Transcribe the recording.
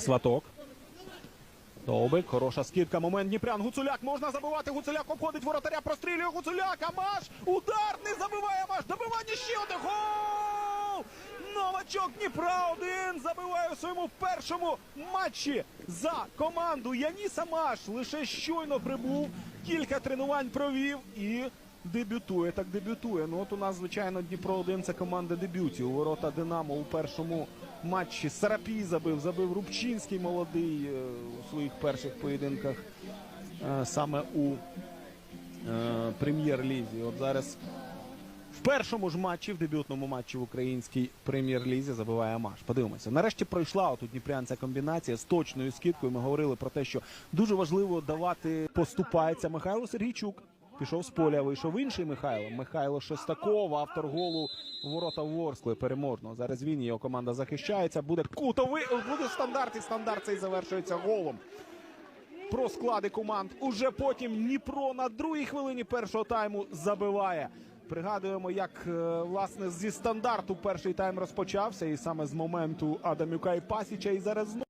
Сваток. Довбик, хороша скидка. Момент Дніпрян. Гуцуляк можна забивати. Гуцуляк обходить воротаря, прострілює Гуцуляк. Амаш! Удар не забиває Амаш. Добивання ще один гол! Новачок Дніпра один забиває у своєму першому матчі за команду. Яніс Амаш лише щойно прибув, кілька тренувань провів і дебютує. Так дебютує. Ну от у нас, звичайно, Дніпро 1 це команда дебютів. У ворота Динамо у першому матчі Сарапій забив, забив Рубчинський молодий е, у своїх перших поєдинках е, саме у е, прем'єр-лізі. От зараз в першому ж матчі, в дебютному матчі в українській прем'єр-лізі забиває Маш. Подивимося. Нарешті пройшла от у Дніпрян комбінація з точною скидкою. Ми говорили про те, що дуже важливо давати поступається Михайло Сергійчук. Пішов з поля, вийшов інший Михайло. Михайло Шестаков, автор голу ворота Ворскли переможного. Зараз він його команда захищається. Буде кутовий, буде стандарт, і стандарт цей завершується голом про склади команд. Уже потім Дніпро на другій хвилині першого тайму забиває. Пригадуємо, як е, власне зі стандарту перший тайм розпочався, і саме з моменту Адамюка і Пасіча. І зараз знову